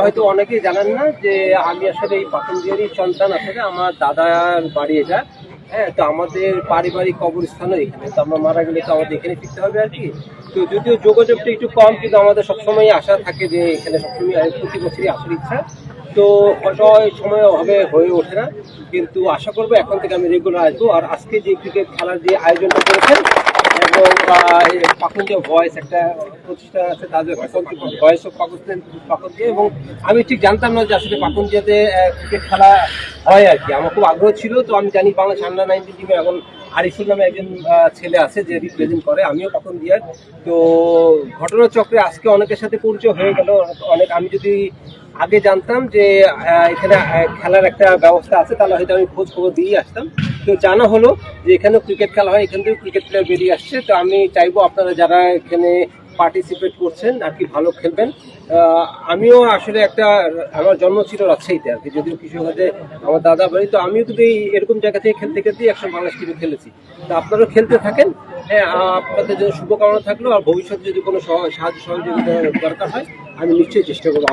আপনারা হয়তো অনেকেই জানেন না যে আমি আসলে এই পাতঞ্জিয়ারি সন্তান, আসলে আমার দাদার বাড়ি এটা। হ্যাঁ তো আমাদের পারিবারিক কবরস্থানও এখানে। তো আমরা মারা গেলে তো আমাদের এখানে ফিরতে হবে আর কি। তো যদিও যোগাযোগটা একটু কম, কিন্তু আমাদের সবসময় আশা থাকে যে এখানে সবসময় প্রতি বছরই আসার ইচ্ছা। তো অসহায় সময় হবে হয়ে ওঠে না। কিন্তু আশা করব এখন থেকে আমি রেগুলার আসব। আর আজকে যে ক্রিকেট খেলার যে আয়োজনটা করেছেন পাকুন্দিয়া ভয়েস একটা প্রতিষ্ঠান আছে তাদের ভয়েস অফ পাকিস্তান পাকুন্দিয়া এবং আমি ঠিক জানতাম না যে আসলে পাকুন্দিয়াতে ক্রিকেট খেলা হয় আর কি। আমার খুব আগ্রহ ছিল, তো আমি জানি বাংলাদেশ আন্ডার নাইনটিন টিমে এখন আরিফুল নামে একজন ছেলে আছে যে রিপ্রেজেন্ট করে, আমিও পাকুন্দিয়ার তো ঘটনাচক্রে আজকে অনেকের সাথে পরিচয় হয়ে গেল অনেক আমি যদি আগে জানতাম যে এখানে খেলার একটা ব্যবস্থা আছে, তাহলে হয়তো আমি খোঁজ খবর দিয়ে আসতাম। তো জানা হলো যে এখানে ক্রিকেট খেলা হয়, এখান থেকে ক্রিকেট প্লেয়ার বেরিয়ে আসছে। তো আমি চাইব আপনারা যারা এখানে পার্টিসিপেট করছেন, আর কি ভালো খেলবেন। আমিও আসলে একটা, আমার জন্ম ছিল রাজশাহীতে আর কি, যদিও কৃষকগঞ্জে আমার দাদা বাড়ি। তো আমিও কিন্তু এই এরকম জায়গা থেকে খেলতে খেলতেই একসময় বাংলাদেশ টিমে খেলেছি। তো আপনারাও খেলতে থাকেন। হ্যাঁ আপনাদের জন্য শুভকামনা থাকল, আর ভবিষ্যতে যদি কোনো সাহায্য সহযোগিতা দরকার হয়, আমি নিশ্চয়ই চেষ্টা করব।